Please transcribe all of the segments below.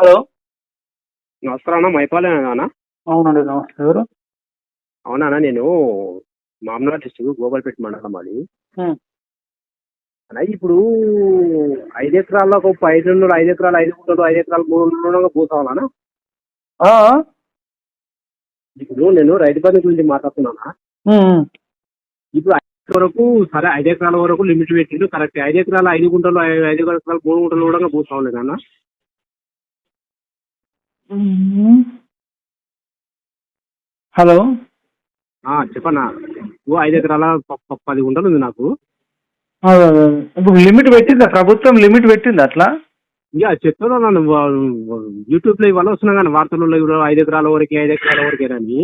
Hello నమస్కారం అన్న మైపాలే అన్న అవునండి నమస్తే ఎవరు అవునా అన్న నేను మామనాడు డిస్ట్రిక్ట్ గోపాల్పేట మండలం అది. అన్న ఇప్పుడు ఐదు ఎకరాల్లో ఒక ఐదు రెండు ఐదు ఎకరాలు ఐదు గుంటలు ఐదు ఎకరాలు మూడు గుంటలు పోతావాలన్నా? ఇప్పుడు నేను రైతు బంధు గురించి మాట్లాడుతున్నానా. ఇప్పుడు ఐదు వరకు సరే ఐదు ఎకరాల వరకు లిమిట్ పెట్టిండు కరెక్ట్ ఐదు ఎకరాలు ఐదు గుంటలు ఐదు ఎకరాలు మూడు గుంటలు కూడా పోతావాలి అన్న. హలో ఆ, చెప్పన్నా. ఓ ఐదు ఎకరాల పది గుంటలు ఉంది నాకు. ఇప్పుడు లిమిట్ పెట్టిందా? ప్రభుత్వం లిమిట్ పెట్టిందా అట్లా? ఇక చెప్తున్నాను యూట్యూబ్లో ఇవాళ వస్తున్నా కానీ వార్తల్లో కూడా ఐదు ఎకరాల వరకు ఐదు ఎకరాల వరకేనని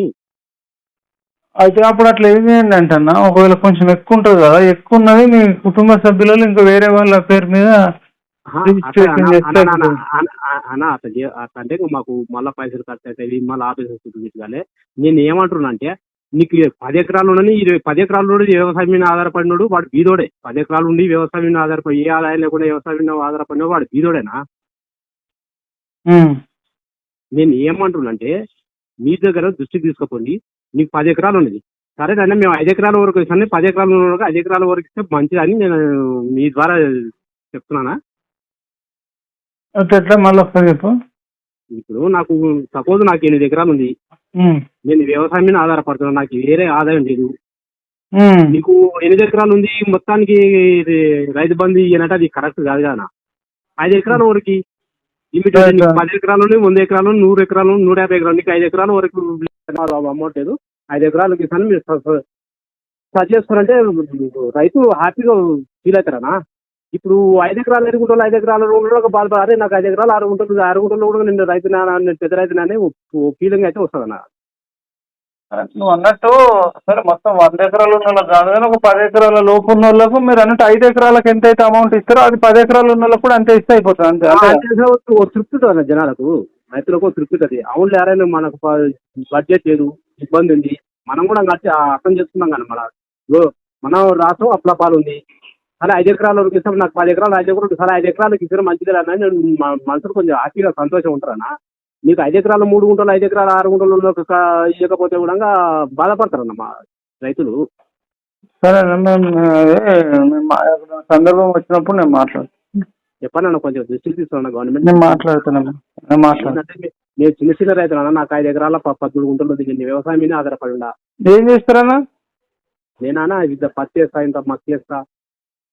అయితే అప్పుడు అట్లా ఏం చేయండి అంటన్నా? ఒకవేళ కొంచెం ఎక్కువ ఉంటుంది కదా ఎక్కువ ఉన్నది మీ కుటుంబ సభ్యులలో ఇంకా వేరే వాళ్ళ పేరు మీద అన్న- అన్న- అన్న- అన్న- అన్న అంటే మాకు మళ్ళీ పైసలు ఖర్చు అవుతాయి మళ్ళీ ఆఫీసర్ చుట్టూ నేను ఏమంటున్నా అంటే నీకు పది ఎకరాలు ఉండని ఇరవై పది ఎకరాలు ఉండి వ్యవసాయం మీద ఆధారపడినాడు వాడు బీదోడే పది ఎకరాలు ఉండి వ్యవసాయం మీద ఆధారపడి ఏ ఆదాయం లేకుండా వ్యవసాయం మీద ఆధారపడినా వాడు బీదోడేనా నేను ఏమంటున్నా అంటే మీ దగ్గర దృష్టికి తీసుకుపోండి నీకు పది ఎకరాలు ఉన్నది. సరే దాన్ని మేము ఐదు ఎకరాల వరకు ఇస్తాను పది ఎకరాల వరకు ఐదు ఎకరాల వరకు ఇస్తే మంచిదని నేను మీ ద్వారా చెప్తున్నానా? ఎట్లా? మళ్ళీ ఒకసారి చెప్పు. ఇప్పుడు నాకు సపోజ్ నాకు ఎనిమిది ఎకరాలు ఉంది. నేను వ్యవసాయం మీద ఆధారపడుతున్నాను నాకు వేరే ఆదాయం లేదు. నీకు ఎనిమిది ఎకరాలు ఉంది మొత్తానికి రైతు బంధు ఇయ్యనంటే అది కరెక్ట్ కాదు కదా ఐదు ఎకరాల వరకు లిమిట్. పది ఎకరాలు వంద ఎకరాలు నూరు ఎకరాలు నూట యాభై ఎకరాలు. నీకు ఐదు ఎకరాల వరకు అమౌంట్ లేదు. ఐదు ఎకరాలకి ఇస్తాను మీరు సర్చ్ చేసుకోరంటే రైతు హ్యాపీగా ఫీల్ అవుతారనా ఇప్పుడు ఐదు ఎకరాలు ఐదు గుంటలు ఐదు ఎకరాల కూడా బాధపడ అరే నాకు ఐదు ఎకరాలు ఆరు గుంటలు ఆరు గుంటలు కూడా నేను రైతు నేను పెద్ద రైతుననే ఫీలింగ్ అయితే వస్తుందన్న. నువ్వు అన్నట్టు సరే మొత్తం వంద ఎకరాలు ఉన్న వాళ్ళకి కాదు కానీ ఒక పది ఎకరాల లోపు ఉన్న వాళ్ళకు మీరు అన్నట్టు ఐదు ఎకరాలకు ఎంత అయితే అమౌంట్ ఇస్తారో అది పది ఎకరాలు ఉన్న వాళ్ళకు కూడా అంతే ఇస్తే అయిపోతుంది అంతే తృప్తి ఉంటుంది జనాలకు. రైతులకు తృప్తి ఉంటుంది అవును ఎవరైనా మనకు బడ్జెట్ లేదు ఇబ్బంది ఉంది. మనం కూడా అర్థం చేసుకున్నాం కానీ మన మనం రాష్ట్రం అప్ల పాలు ఉంది. సరే ఐదు ఎకరాల ఇస్తాం నాకు పది ఎకరాలు ఐదు ఎకరాలు సరే ఐదు ఎకరాలకు ఇచ్చిన మంచిది అని నేను మ- మనసులో కొంచెం హ్యాపీగా సంతోషం ఉంటారన్నా నీకు ఐదు ఎకరాలు మూడు గుంటలు ఐదు ఎకరాలు ఆరు గుంటలు ఇవ్వకపోతే కూడా బాధపడతారన్న మా రైతులు. సరే మేము సందర్భం వచ్చినప్పుడు నేను మాట్లాడుతాను చెప్పాలన్న కొంచెం దృష్టికి తీసుకున్నా గవర్నమెంట్. నేను మాట్లాడుతున్నాను నేను మాట్లాడుతాను ఏంటంటే మీ- నేను చిన్న చిన్న రైతులన్నా నాకు ఐదు ఎకరాల ప- పద్దెనిమిది గుంటలు దిగింది వ్యవసాయం మీద ఆధారపడి ఏం చేస్తారన్నా? నేనా ఇది పత్తి వేస్తా ఇంత మక్కి వేస్తా.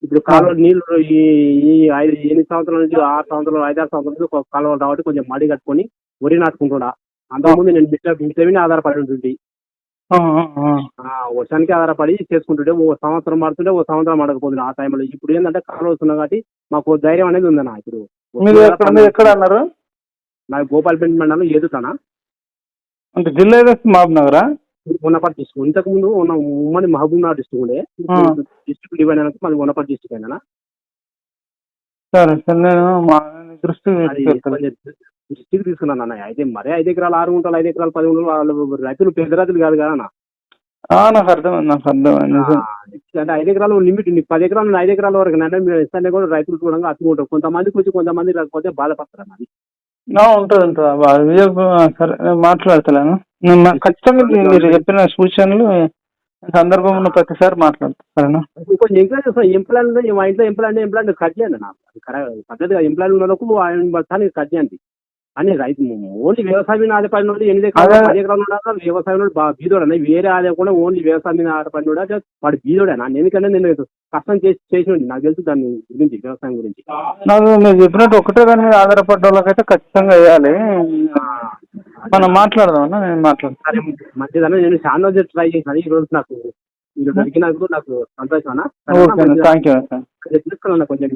ఇప్పుడు కాలువ నీళ్ళు ఈ ఈ ఐదు ఎనిమిది సంవత్సరాల నుంచి ఆరు సంవత్సరాలు ఐదారు సంవత్సరాల నుంచి ఒక కాలువ కాబట్టి కొంచెం మడి కట్టుకొని వరి నాటుకుంటున్నా. అంతకుముందు నేను మిట్ట మీద ఆధారపడి ఉంటుంది వర్షానికి ఆధారపడి చేసుకుంటుంటే ఓ సంవత్సరం పడుతుంటే ఓ సంవత్సరం అడగపోతుంది ఆ టైంలో. ఇప్పుడు ఏంటంటే కాలువ వస్తున్నా కాబట్టి మాకు ధైర్యం అనేది ఉందన్న ఇప్పుడు. ఎక్కడ అన్నారు? నాకు గోపాల్పేట మండలం ఎదుతానా. అంటే జిల్లా మహబూబ్ నగరా? ఉన్నపటి డిస్ట్రిక్ట్ ఇంతకు ముందు ఉన్న ఉమ్మడి మహబూబ్ నగర్ డిస్ట్రిక్ట్ ఉండే. డిస్ట్రిక్ట్ డివైడ్ అయినాక మాది ఉన్నపటి డిస్ట్రిక్ట్ అయినా సరే సరే నేను మా కొంచెం దృష్టికి తీసుకున్నాను అన్న అయితే మరే ఐదు ఎకరాలు ఆరు గుంటలు ఐదు ఎకరాలు పది గుంటలు వాళ్ళు రైతులు పెద్ద రైతులు కాదు కదా అన్న నాకు అర్థమైంది నాకు అర్థమైంది. అంటే ఐదు ఎకరాలు లిమిట్ నీకు పది ఎకరాలు ఐదు ఎకరాల వరకు అంటే మీరు ఇస్తానే కూడా రైతులు కూడా అతుకుంటారు కొంతమందికి వచ్చి కొంతమంది రాకపోతే బాధపడతారు అన్న అది. ఆ, ఉంటుంది ఉంటుంది సరే నేను మాట్లాడతలేను. నేను ఖచ్చితంగా మీరు చెప్పిన సూచనలు సందర్భం ఉన్న ప్రతిసారి మాట్లాడతాను సరేనా? ఇంకొంచెం ఎంప్లాయ్ ఎంప్లాయ్ మా ఇంట్లో ఎంప్లాయ్ అంటే ఎంప్లాయ్ కట్ చేయండి నా. కరెక్ట్ పద్ధతిగా ఎంప్లాయ్ ఉన్న వాళ్ళకు ఆయన కట్ చేయండి. అని రైతు ఓన్లీ వ్యవసాయం మీద ఆధారపడిన వాళ్ళు ఎనిమిది ఎకరాలు వ్యవసాయం బాగా బీదోడన్నా వేరే ఆదాయం కూడా ఓన్లీ వ్యవసాయం మీద ఆధారపడిన వాడు వాడు బీదోడేనా ఎందుకంటే నేను కష్టం చేసి చేసిన నాకు తెలుసు దాని గురించి వ్యవసాయం గురించి. నాకు మీరు చెప్పినట్టు ఒకటే దాని మీద ఆధారపడ్డ వాళ్ళకైతే ఖచ్చితంగా వేయాలి. మనం మాట్లాడదాం అన్న? నేను మాట్లాడతాను మంచిదన్న. నేను చాలా రోజులు ట్రై చేశాను ఈ రోజు నాకు మీరు దొరికినందుకు నాకు సంతోషం అన్న. థ్యాంక్ యూ కొంచెం.